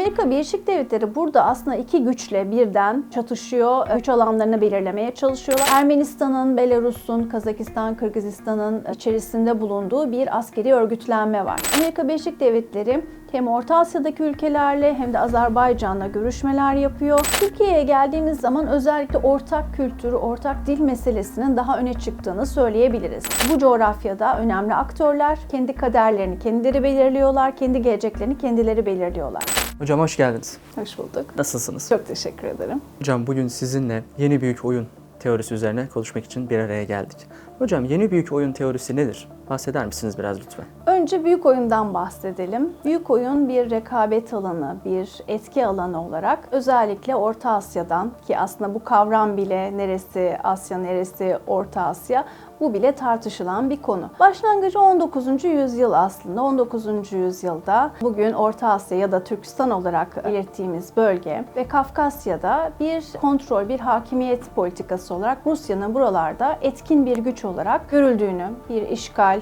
Amerika Birleşik Devletleri burada aslında iki güçle birden çatışıyor. Güç alanlarını belirlemeye çalışıyorlar. Ermenistan'ın, Belarus'un, Kazakistan, Kırgızistan'ın içerisinde bulunduğu bir askeri örgütlenme var. Amerika Birleşik Devletleri hem Orta Asya'daki ülkelerle hem de Azerbaycan'la görüşmeler yapıyor. Türkiye'ye geldiğimiz zaman özellikle ortak kültür, ortak dil meselesinin daha öne çıktığını söyleyebiliriz. Bu coğrafyada önemli aktörler kendi kaderlerini kendileri belirliyorlar, kendi geleceklerini kendileri belirliyorlar. Hocam hoş geldiniz. Hoş bulduk. Nasılsınız? Çok teşekkür ederim. Hocam bugün sizinle yeni büyük oyun teorisi üzerine konuşmak için bir araya geldik. Hocam yeni büyük oyun teorisi nedir? Bahseder misiniz biraz lütfen? Önce büyük oyundan bahsedelim. Büyük oyun bir rekabet alanı, bir etki alanı olarak özellikle Orta Asya'dan ki aslında bu kavram bile neresi Asya, neresi Orta Asya bu bile tartışılan bir konu. Başlangıcı 19. yüzyıl aslında. 19. yüzyılda bugün Orta Asya ya da Türkistan olarak belirttiğimiz bölge ve Kafkasya'da bir kontrol, bir hakimiyet politikası olarak Rusya'nın buralarda etkin bir güç olarak görüldüğünü, bir işgal,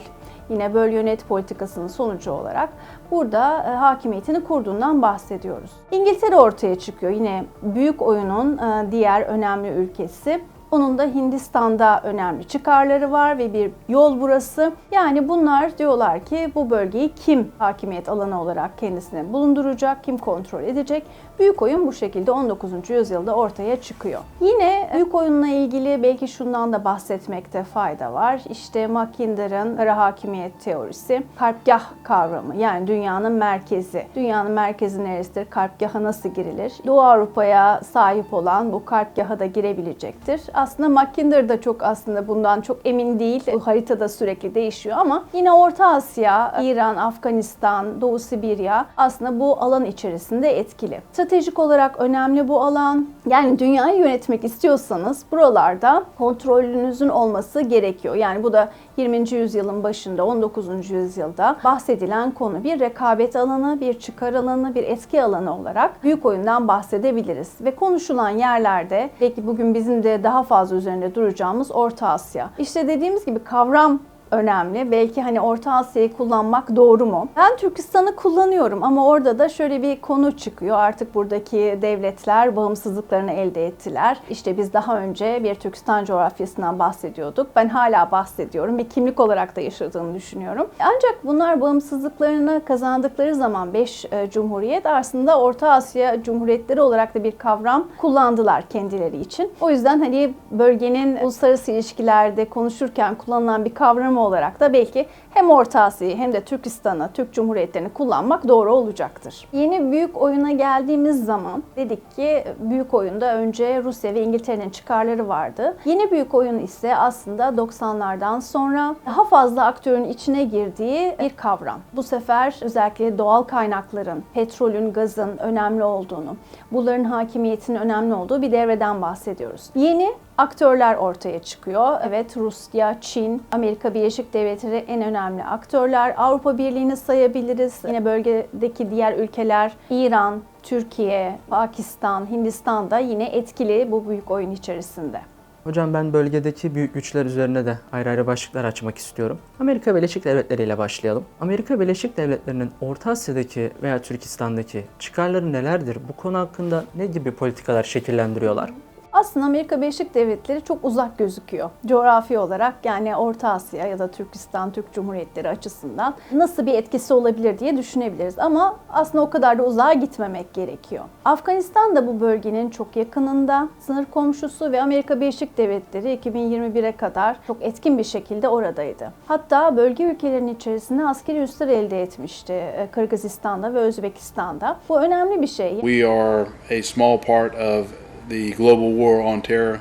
yine böl yönet politikasının sonucu olarak burada e, hakimiyetini kurduğundan bahsediyoruz. İngiltere ortaya çıkıyor yine büyük oyunun e, diğer önemli ülkesi. Onun da Hindistan'da önemli çıkarları var ve bir yol burası. Yani bunlar diyorlar ki bu bölgeyi kim hakimiyet alanı olarak kendisine bulunduracak, kim kontrol edecek? Büyük oyun bu şekilde 19. yüzyılda ortaya çıkıyor. Yine büyük oyunla ilgili belki şundan da bahsetmekte fayda var. İşte Mackinder'ın kara hakimiyet teorisi, karpgah kavramı yani dünyanın merkezi. Dünyanın merkezi neresidir? Karpgaha nasıl girilir? Doğu Avrupa'ya sahip olan bu karpgaha da girebilecektir. Aslında Mackinder da çok aslında bundan çok emin değil. Bu haritada sürekli değişiyor ama yine Orta Asya, İran, Afganistan, Doğu Sibirya aslında bu alan içerisinde etkili. Stratejik olarak önemli bu alan. Yani dünyayı yönetmek istiyorsanız buralarda kontrolünüzün olması gerekiyor. Yani bu da 20. yüzyılın başında 19. yüzyılda bahsedilen konu bir rekabet alanı, bir çıkar alanı, bir etki alanı olarak büyük oyundan bahsedebiliriz. Ve konuşulan yerlerde belki bugün bizim de daha fazla üzerinde duracağımız Orta Asya. İşte dediğimiz gibi kavram önemli. Belki hani Orta Asya'yı kullanmak doğru mu? Ben Türkistan'ı kullanıyorum ama orada da şöyle bir konu çıkıyor. Artık buradaki devletler bağımsızlıklarını elde ettiler. İşte biz daha önce bir Türkistan coğrafyasından bahsediyorduk. Ben hala bahsediyorum. Bir kimlik olarak da yaşadığını düşünüyorum. Ancak bunlar bağımsızlıklarını kazandıkları zaman 5 cumhuriyet aslında Orta Asya cumhuriyetleri olarak da bir kavram kullandılar kendileri için. O yüzden hani bölgenin uluslararası ilişkilerde konuşurken kullanılan bir kavram olarak da belki hem Orta Asya'yı hem de Türkistan'ı, Türk Cumhuriyetlerini kullanmak doğru olacaktır. Yeni büyük oyuna geldiğimiz zaman dedik ki büyük oyunda önce Rusya ve İngiltere'nin çıkarları vardı. Yeni büyük oyun ise aslında 90'lardan sonra daha fazla aktörün içine girdiği bir kavram. Bu sefer özellikle doğal kaynakların, petrolün, gazın önemli olduğunu, bunların hakimiyetinin önemli olduğu bir devreden bahsediyoruz. Yeni aktörler ortaya çıkıyor. Evet Rusya, Çin, Amerika Birleşik Devletleri en önemli aktörler. Avrupa Birliği'ni sayabiliriz. Yine bölgedeki diğer ülkeler İran, Türkiye, Pakistan, Hindistan da yine etkili bu büyük oyun içerisinde. Hocam ben bölgedeki büyük güçler üzerine de ayrı ayrı başlıklar açmak istiyorum. Amerika Birleşik Devletleri ile başlayalım. Amerika Birleşik Devletleri'nin Orta Asya'daki veya Türkistan'daki çıkarları nelerdir? Bu konu hakkında ne gibi politikalar şekillendiriyorlar? Aslında Amerika Birleşik Devletleri çok uzak gözüküyor. Coğrafi olarak yani Orta Asya ya da Türkistan, Türk Cumhuriyetleri açısından nasıl bir etkisi olabilir diye düşünebiliriz. Ama aslında o kadar da uzağa gitmemek gerekiyor. Afganistan da bu bölgenin çok yakınında, sınır komşusu ve Amerika Birleşik Devletleri 2021'e kadar çok etkin bir şekilde oradaydı. Hatta bölge ülkelerinin içerisinde askeri üsler elde etmişti e, Kırgızistan'da ve Özbekistan'da. Bu önemli bir şey. We are a small part of the global war on terror,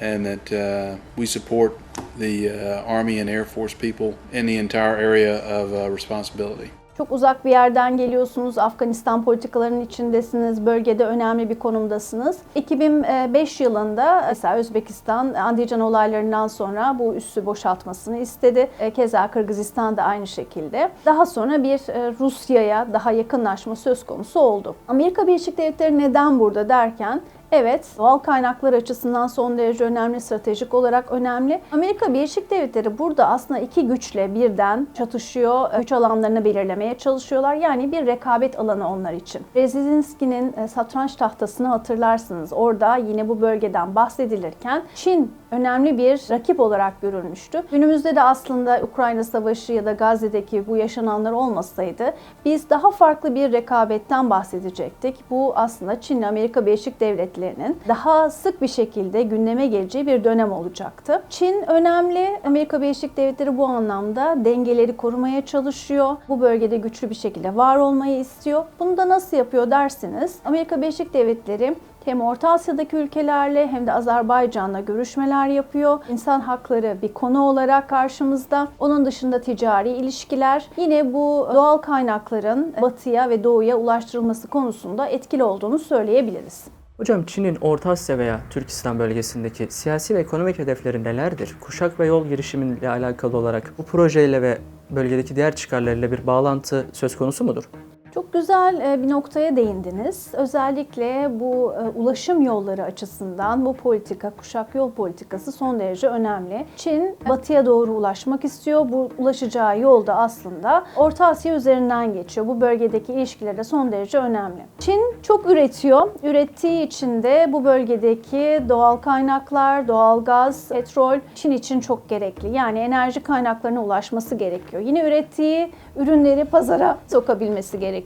and that uh, we support the uh, Army and Air Force people in the entire area of uh, responsibility. Çok uzak bir yerden geliyorsunuz, Afganistan politikalarının içindesiniz, bölgede önemli bir konumdasınız. 2005 yılında mesela Özbekistan Andijan olaylarından sonra bu üssü boşaltmasını istedi. E, Keza Kırgızistan da aynı şekilde. Daha sonra bir e, Rusya'ya daha yakınlaşma söz konusu oldu. Amerika Birleşik Devletleri neden burada derken Evet, doğal kaynaklar açısından son derece önemli, stratejik olarak önemli. Amerika Birleşik Devletleri burada aslında iki güçle birden çatışıyor, güç alanlarını belirlemeye çalışıyorlar. Yani bir rekabet alanı onlar için. Brzezinski'nin e, satranç tahtasını hatırlarsınız. Orada yine bu bölgeden bahsedilirken Çin önemli bir rakip olarak görülmüştü. Günümüzde de aslında Ukrayna Savaşı ya da Gazze'deki bu yaşananlar olmasaydı biz daha farklı bir rekabetten bahsedecektik. Bu aslında Çin ile Amerika Birleşik Devletleri'nin daha sık bir şekilde gündeme geleceği bir dönem olacaktı. Çin önemli. Amerika Birleşik Devletleri bu anlamda dengeleri korumaya çalışıyor. Bu bölgede güçlü bir şekilde var olmayı istiyor. Bunu da nasıl yapıyor dersiniz? Amerika Birleşik Devletleri hem Orta Asya'daki ülkelerle hem de Azerbaycan'la görüşmeler yapıyor. İnsan hakları bir konu olarak karşımızda. Onun dışında ticari ilişkiler. Yine bu doğal kaynakların batıya ve doğuya ulaştırılması konusunda etkili olduğunu söyleyebiliriz. Hocam Çin'in Orta Asya veya Türkistan bölgesindeki siyasi ve ekonomik hedefleri nelerdir? Kuşak ve yol girişimiyle alakalı olarak bu projeyle ve bölgedeki diğer çıkarlarıyla bir bağlantı söz konusu mudur? Çok güzel e, bir noktaya değindiniz. Özellikle bu e, ulaşım yolları açısından bu politika, kuşak yol politikası son derece önemli. Çin batıya doğru ulaşmak istiyor. Bu ulaşacağı yol da aslında Orta Asya üzerinden geçiyor. Bu bölgedeki ilişkiler de son derece önemli. Çin çok üretiyor. Ürettiği için de bu bölgedeki doğal kaynaklar, doğal gaz, petrol Çin için çok gerekli. Yani enerji kaynaklarına ulaşması gerekiyor. Yine ürettiği ürünleri pazara sokabilmesi gerekiyor.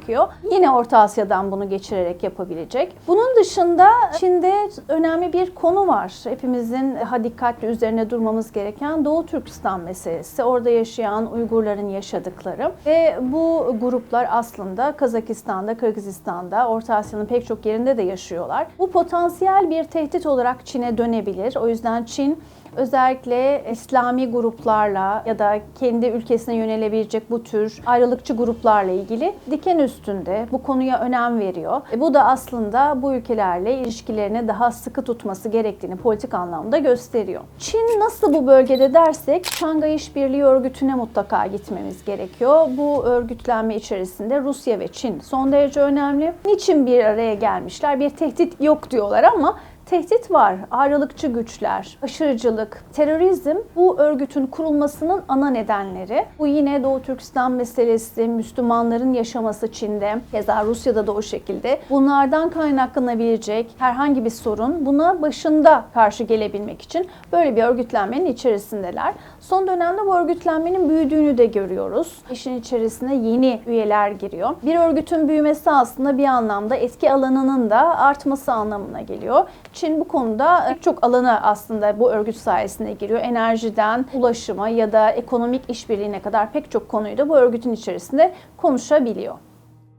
Yine Orta Asya'dan bunu geçirerek yapabilecek. Bunun dışında Çin'de önemli bir konu var. Hepimizin daha dikkatli üzerine durmamız gereken Doğu Türkistan meselesi. Orada yaşayan Uygurların yaşadıkları ve bu gruplar aslında Kazakistan'da, Kırgızistan'da, Orta Asya'nın pek çok yerinde de yaşıyorlar. Bu potansiyel bir tehdit olarak Çin'e dönebilir. O yüzden Çin özellikle İslami gruplarla ya da kendi ülkesine yönelebilecek bu tür ayrılıkçı gruplarla ilgili diken üstünde bu konuya önem veriyor. E bu da aslında bu ülkelerle ilişkilerini daha sıkı tutması gerektiğini politik anlamda gösteriyor. Çin nasıl bu bölgede dersek Şangay İşbirliği Örgütü'ne mutlaka gitmemiz gerekiyor. Bu örgütlenme içerisinde Rusya ve Çin son derece önemli. Niçin bir araya gelmişler? Bir tehdit yok diyorlar ama Tehdit var. Ayrılıkçı güçler, aşırıcılık, terörizm bu örgütün kurulmasının ana nedenleri. Bu yine Doğu Türkistan meselesi, Müslümanların yaşaması Çin'de, keza Rusya'da da o şekilde. Bunlardan kaynaklanabilecek herhangi bir sorun buna başında karşı gelebilmek için böyle bir örgütlenmenin içerisindeler. Son dönemde bu örgütlenmenin büyüdüğünü de görüyoruz. İşin içerisine yeni üyeler giriyor. Bir örgütün büyümesi aslında bir anlamda etki alanının da artması anlamına geliyor. Çin bu konuda pek çok alana aslında bu örgüt sayesinde giriyor. Enerjiden ulaşıma ya da ekonomik işbirliğine kadar pek çok konuyu da bu örgütün içerisinde konuşabiliyor.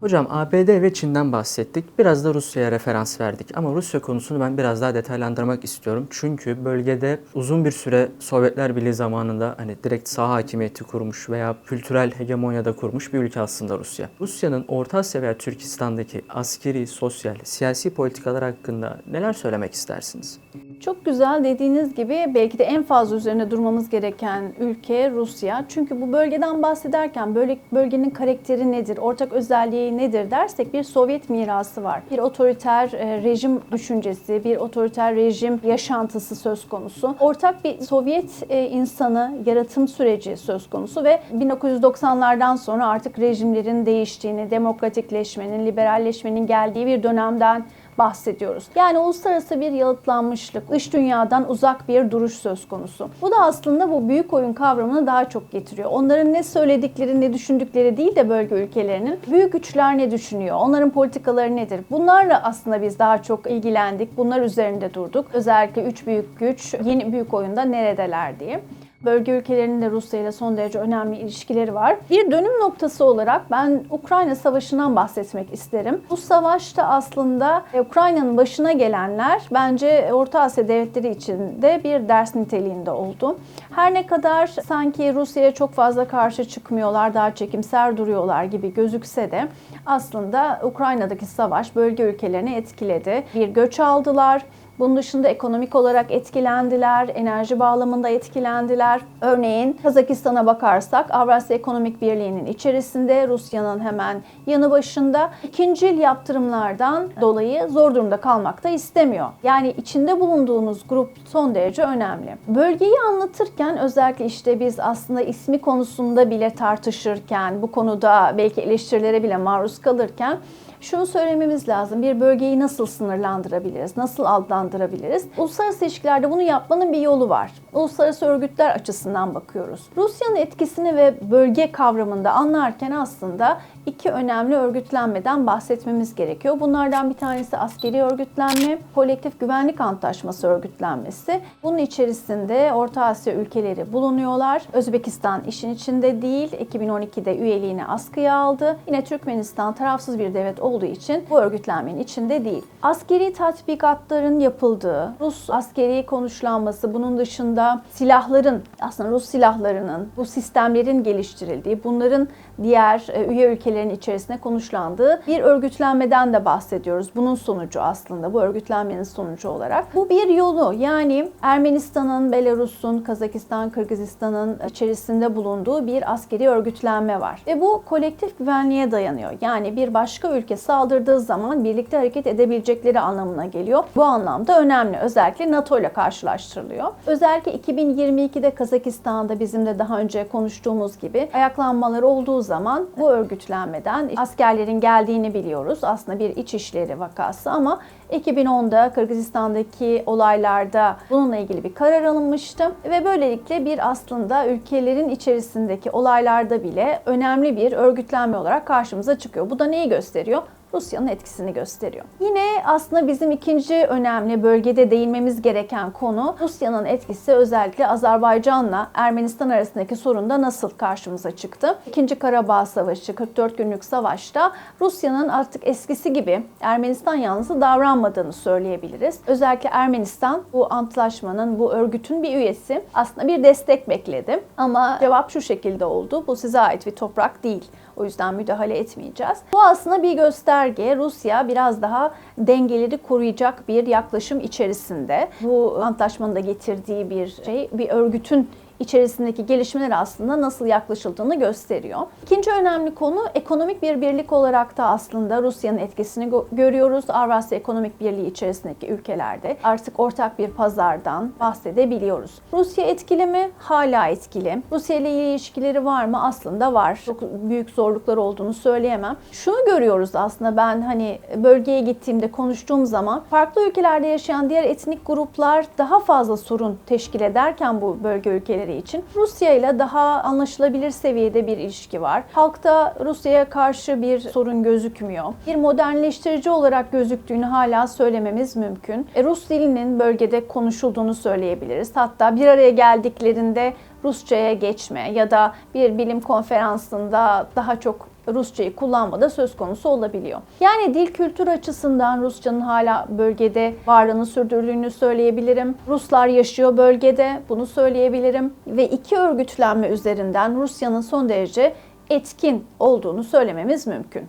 Hocam ABD ve Çin'den bahsettik. Biraz da Rusya'ya referans verdik. Ama Rusya konusunu ben biraz daha detaylandırmak istiyorum. Çünkü bölgede uzun bir süre Sovyetler Birliği zamanında hani direkt saha hakimiyeti kurmuş veya kültürel hegemonyada kurmuş bir ülke aslında Rusya. Rusya'nın Orta Asya veya Türkistan'daki askeri, sosyal, siyasi politikalar hakkında neler söylemek istersiniz? Çok güzel dediğiniz gibi belki de en fazla üzerine durmamız gereken ülke Rusya. Çünkü bu bölgeden bahsederken böyle bölgenin karakteri nedir, ortak özelliği nedir dersek bir Sovyet mirası var. Bir otoriter e, rejim düşüncesi, bir otoriter rejim yaşantısı söz konusu. Ortak bir Sovyet e, insanı yaratım süreci söz konusu ve 1990'lardan sonra artık rejimlerin değiştiğini, demokratikleşmenin, liberalleşmenin geldiği bir dönemden bahsediyoruz. Yani uluslararası bir yalıtlanmışlık, dış dünyadan uzak bir duruş söz konusu. Bu da aslında bu büyük oyun kavramını daha çok getiriyor. Onların ne söyledikleri, ne düşündükleri değil de bölge ülkelerinin büyük güçler ne düşünüyor, onların politikaları nedir? Bunlarla aslında biz daha çok ilgilendik. Bunlar üzerinde durduk. Özellikle üç büyük güç yeni büyük oyunda neredeler diye. Bölge ülkelerinin de Rusya ile son derece önemli ilişkileri var. Bir dönüm noktası olarak ben Ukrayna Savaşı'ndan bahsetmek isterim. Bu savaşta aslında Ukrayna'nın başına gelenler bence Orta Asya devletleri için de bir ders niteliğinde oldu. Her ne kadar sanki Rusya'ya çok fazla karşı çıkmıyorlar, daha çekimser duruyorlar gibi gözükse de aslında Ukrayna'daki savaş bölge ülkelerini etkiledi. Bir göç aldılar. Bunun dışında ekonomik olarak etkilendiler, enerji bağlamında etkilendiler. Örneğin Kazakistan'a bakarsak Avrasya Ekonomik Birliği'nin içerisinde Rusya'nın hemen yanı başında ikincil yaptırımlardan dolayı zor durumda kalmak da istemiyor. Yani içinde bulunduğunuz grup son derece önemli. Bölgeyi anlatırken özellikle işte biz aslında ismi konusunda bile tartışırken, bu konuda belki eleştirilere bile maruz kalırken şunu söylememiz lazım. Bir bölgeyi nasıl sınırlandırabiliriz? Nasıl adlandırabiliriz? Uluslararası ilişkilerde bunu yapmanın bir yolu var. Uluslararası örgütler açısından bakıyoruz. Rusya'nın etkisini ve bölge kavramında anlarken aslında iki önemli örgütlenmeden bahsetmemiz gerekiyor. Bunlardan bir tanesi askeri örgütlenme, kolektif güvenlik antlaşması örgütlenmesi. Bunun içerisinde Orta Asya ülkeleri bulunuyorlar. Özbekistan işin içinde değil. 2012'de üyeliğini askıya aldı. Yine Türkmenistan tarafsız bir devlet olduğu için bu örgütlenmenin içinde değil. Askeri tatbikatların yapıldığı, Rus askeri konuşlanması, bunun dışında silahların, aslında Rus silahlarının, bu sistemlerin geliştirildiği, bunların diğer e, üye ülkelerin içerisinde konuşlandığı bir örgütlenmeden de bahsediyoruz. Bunun sonucu aslında bu örgütlenmenin sonucu olarak. Bu bir yolu yani Ermenistan'ın, Belarus'un, Kazakistan, Kırgızistan'ın içerisinde bulunduğu bir askeri örgütlenme var. Ve bu kolektif güvenliğe dayanıyor. Yani bir başka ülke saldırdığı zaman birlikte hareket edebilecekleri anlamına geliyor. Bu anlamda önemli. Özellikle NATO ile karşılaştırılıyor. Özellikle 2022'de Kazakistan'da bizim de daha önce konuştuğumuz gibi ayaklanmalar olduğu zaman bu örgütlenmeden askerlerin geldiğini biliyoruz. Aslında bir iç işleri vakası ama 2010'da Kırgızistan'daki olaylarda bununla ilgili bir karar alınmıştı ve böylelikle bir aslında ülkelerin içerisindeki olaylarda bile önemli bir örgütlenme olarak karşımıza çıkıyor. Bu da neyi gösteriyor? Rusya'nın etkisini gösteriyor. Yine aslında bizim ikinci önemli bölgede değinmemiz gereken konu Rusya'nın etkisi özellikle Azerbaycan'la Ermenistan arasındaki sorunda nasıl karşımıza çıktı? İkinci Karabağ Savaşı, 44 günlük savaşta Rusya'nın artık eskisi gibi Ermenistan yanlısı davranmadığını söyleyebiliriz. Özellikle Ermenistan bu antlaşmanın, bu örgütün bir üyesi. Aslında bir destek bekledi. Ama cevap şu şekilde oldu. Bu size ait bir toprak değil. O yüzden müdahale etmeyeceğiz. Bu aslında bir gösterge. Rusya biraz daha dengeleri koruyacak bir yaklaşım içerisinde. Bu antlaşmanın da getirdiği bir şey, bir örgütün içerisindeki gelişmeler aslında nasıl yaklaşıldığını gösteriyor. İkinci önemli konu ekonomik bir birlik olarak da aslında Rusya'nın etkisini görüyoruz. Avrasya Ekonomik Birliği içerisindeki ülkelerde artık ortak bir pazardan bahsedebiliyoruz. Rusya etkili mi? Hala etkili. Rusya ile ilişkileri var mı? Aslında var. Çok büyük zorluklar olduğunu söyleyemem. Şunu görüyoruz aslında ben hani bölgeye gittiğimde konuştuğum zaman farklı ülkelerde yaşayan diğer etnik gruplar daha fazla sorun teşkil ederken bu bölge ülkeleri için Rusya ile daha anlaşılabilir seviyede bir ilişki var. Halkta Rusya'ya karşı bir sorun gözükmüyor. Bir modernleştirici olarak gözüktüğünü hala söylememiz mümkün. E, Rus dilinin bölgede konuşulduğunu söyleyebiliriz. Hatta bir araya geldiklerinde Rusça'ya geçme ya da bir bilim konferansında daha çok Rusçayı kullanma da söz konusu olabiliyor. Yani dil kültür açısından Rusçanın hala bölgede varlığını sürdürdüğünü söyleyebilirim. Ruslar yaşıyor bölgede, bunu söyleyebilirim. Ve iki örgütlenme üzerinden Rusya'nın son derece etkin olduğunu söylememiz mümkün.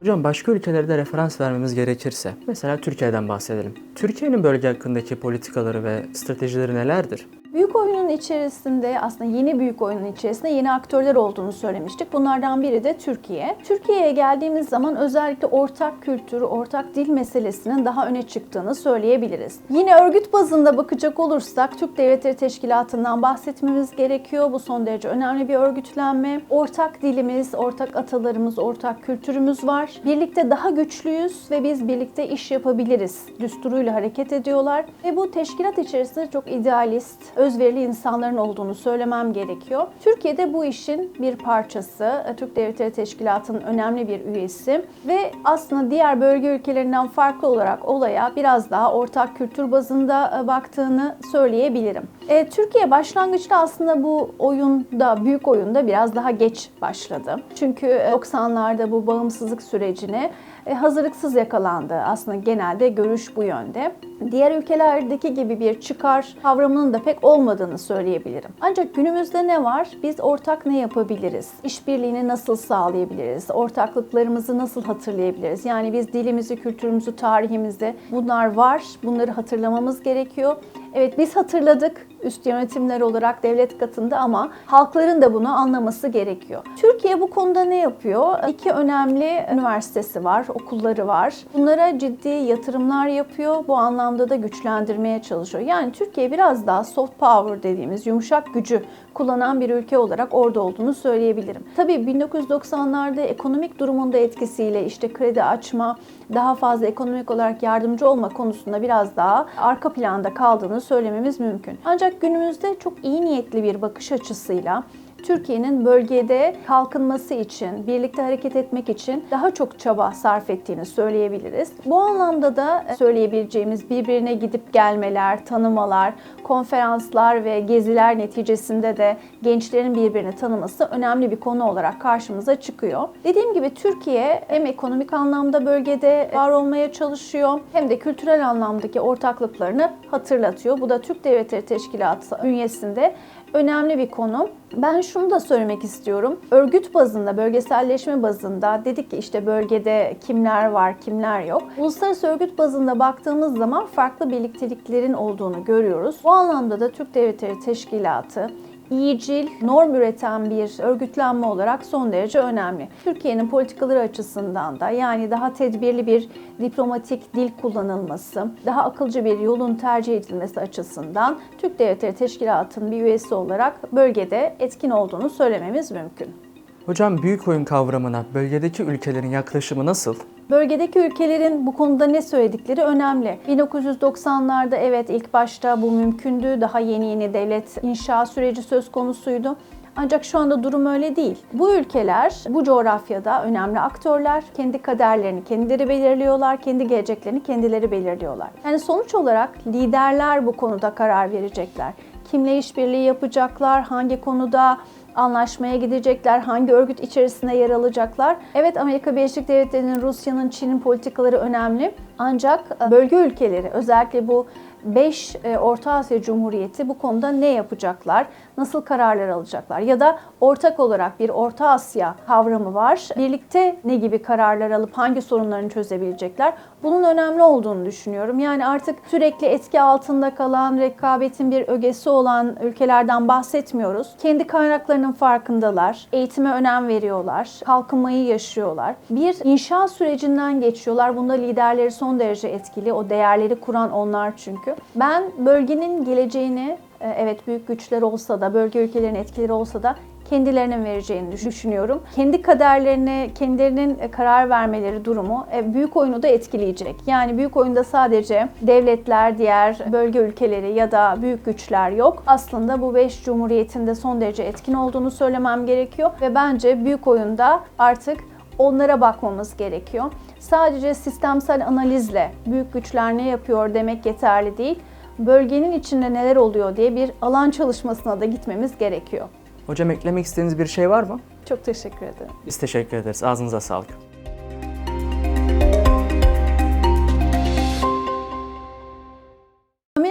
Hocam başka ülkelere de referans vermemiz gerekirse, mesela Türkiye'den bahsedelim. Türkiye'nin bölge hakkındaki politikaları ve stratejileri nelerdir? Büyük oyunun içerisinde aslında yeni büyük oyunun içerisinde yeni aktörler olduğunu söylemiştik. Bunlardan biri de Türkiye. Türkiye'ye geldiğimiz zaman özellikle ortak kültür, ortak dil meselesinin daha öne çıktığını söyleyebiliriz. Yine örgüt bazında bakacak olursak Türk Devletleri Teşkilatı'ndan bahsetmemiz gerekiyor. Bu son derece önemli bir örgütlenme. Ortak dilimiz, ortak atalarımız, ortak kültürümüz var. Birlikte daha güçlüyüz ve biz birlikte iş yapabiliriz. Düsturuyla hareket ediyorlar ve bu teşkilat içerisinde çok idealist, özverili insanların olduğunu söylemem gerekiyor. Türkiye'de bu işin bir parçası. Türk Devletleri Teşkilatı'nın önemli bir üyesi ve aslında diğer bölge ülkelerinden farklı olarak olaya biraz daha ortak kültür bazında baktığını söyleyebilirim. E, Türkiye başlangıçta aslında bu oyunda, büyük oyunda biraz daha geç başladı. Çünkü 90'larda bu bağımsızlık sürecini e, hazırlıksız yakalandı. Aslında genelde görüş bu yönde. Diğer ülkelerdeki gibi bir çıkar kavramının da pek olmadığını söyleyebilirim. Ancak günümüzde ne var? Biz ortak ne yapabiliriz? İşbirliğini nasıl sağlayabiliriz? Ortaklıklarımızı nasıl hatırlayabiliriz? Yani biz dilimizi, kültürümüzü, tarihimizi bunlar var. Bunları hatırlamamız gerekiyor. Evet biz hatırladık üst yönetimler olarak devlet katında ama halkların da bunu anlaması gerekiyor. Türkiye bu konuda ne yapıyor? İki önemli üniversitesi var, okulları var. Bunlara ciddi yatırımlar yapıyor. Bu anlamda da güçlendirmeye çalışıyor. Yani Türkiye biraz daha soft power dediğimiz yumuşak gücü kullanan bir ülke olarak orada olduğunu söyleyebilirim. Tabii 1990'larda ekonomik durumunda etkisiyle işte kredi açma, daha fazla ekonomik olarak yardımcı olma konusunda biraz daha arka planda kaldığını söylememiz mümkün. Ancak günümüzde çok iyi niyetli bir bakış açısıyla Türkiye'nin bölgede kalkınması için, birlikte hareket etmek için daha çok çaba sarf ettiğini söyleyebiliriz. Bu anlamda da söyleyebileceğimiz birbirine gidip gelmeler, tanımalar, konferanslar ve geziler neticesinde de gençlerin birbirini tanıması önemli bir konu olarak karşımıza çıkıyor. Dediğim gibi Türkiye hem ekonomik anlamda bölgede var olmaya çalışıyor hem de kültürel anlamdaki ortaklıklarını hatırlatıyor. Bu da Türk Devletleri Teşkilatı bünyesinde önemli bir konu. Ben şunu da söylemek istiyorum. Örgüt bazında, bölgeselleşme bazında dedik ki işte bölgede kimler var, kimler yok. Uluslararası örgüt bazında baktığımız zaman farklı birlikteliklerin olduğunu görüyoruz. Bu anlamda da Türk Devletleri Teşkilatı iyicil, norm üreten bir örgütlenme olarak son derece önemli. Türkiye'nin politikaları açısından da yani daha tedbirli bir diplomatik dil kullanılması, daha akılcı bir yolun tercih edilmesi açısından Türk Devletleri Teşkilatı'nın bir üyesi olarak bölgede etkin olduğunu söylememiz mümkün. Hocam büyük oyun kavramına bölgedeki ülkelerin yaklaşımı nasıl? Bölgedeki ülkelerin bu konuda ne söyledikleri önemli. 1990'larda evet ilk başta bu mümkündü. Daha yeni yeni devlet inşa süreci söz konusuydu. Ancak şu anda durum öyle değil. Bu ülkeler bu coğrafyada önemli aktörler. Kendi kaderlerini kendileri belirliyorlar, kendi geleceklerini kendileri belirliyorlar. Yani sonuç olarak liderler bu konuda karar verecekler. Kimle işbirliği yapacaklar, hangi konuda anlaşmaya gidecekler, hangi örgüt içerisinde yer alacaklar. Evet Amerika Birleşik Devletleri'nin, Rusya'nın, Çin'in politikaları önemli. Ancak bölge ülkeleri özellikle bu 5 Orta Asya Cumhuriyeti bu konuda ne yapacaklar? Nasıl kararlar alacaklar? Ya da ortak olarak bir Orta Asya kavramı var. Birlikte ne gibi kararlar alıp hangi sorunlarını çözebilecekler? Bunun önemli olduğunu düşünüyorum. Yani artık sürekli etki altında kalan, rekabetin bir ögesi olan ülkelerden bahsetmiyoruz. Kendi kaynaklarının farkındalar. Eğitime önem veriyorlar. Kalkınmayı yaşıyorlar. Bir inşa sürecinden geçiyorlar. Bunda liderleri son derece etkili. O değerleri kuran onlar çünkü. Ben bölgenin geleceğini e, evet büyük güçler olsa da, bölge ülkelerin etkileri olsa da kendilerinin vereceğini düşünüyorum. Kendi kaderlerini, kendilerinin e, karar vermeleri durumu e, büyük oyunu da etkileyecek. Yani büyük oyunda sadece devletler, diğer bölge ülkeleri ya da büyük güçler yok. Aslında bu 5 cumhuriyetin de son derece etkin olduğunu söylemem gerekiyor ve bence büyük oyunda artık onlara bakmamız gerekiyor. Sadece sistemsel analizle büyük güçler ne yapıyor demek yeterli değil. Bölgenin içinde neler oluyor diye bir alan çalışmasına da gitmemiz gerekiyor. Hocam eklemek istediğiniz bir şey var mı? Çok teşekkür ederim. Biz teşekkür ederiz. Ağzınıza sağlık.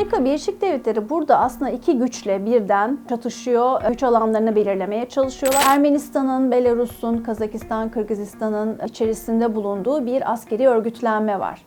Amerika Birleşik Devletleri burada aslında iki güçle birden çatışıyor. Güç alanlarını belirlemeye çalışıyorlar. Ermenistan'ın, Belarus'un, Kazakistan, Kırgızistan'ın içerisinde bulunduğu bir askeri örgütlenme var.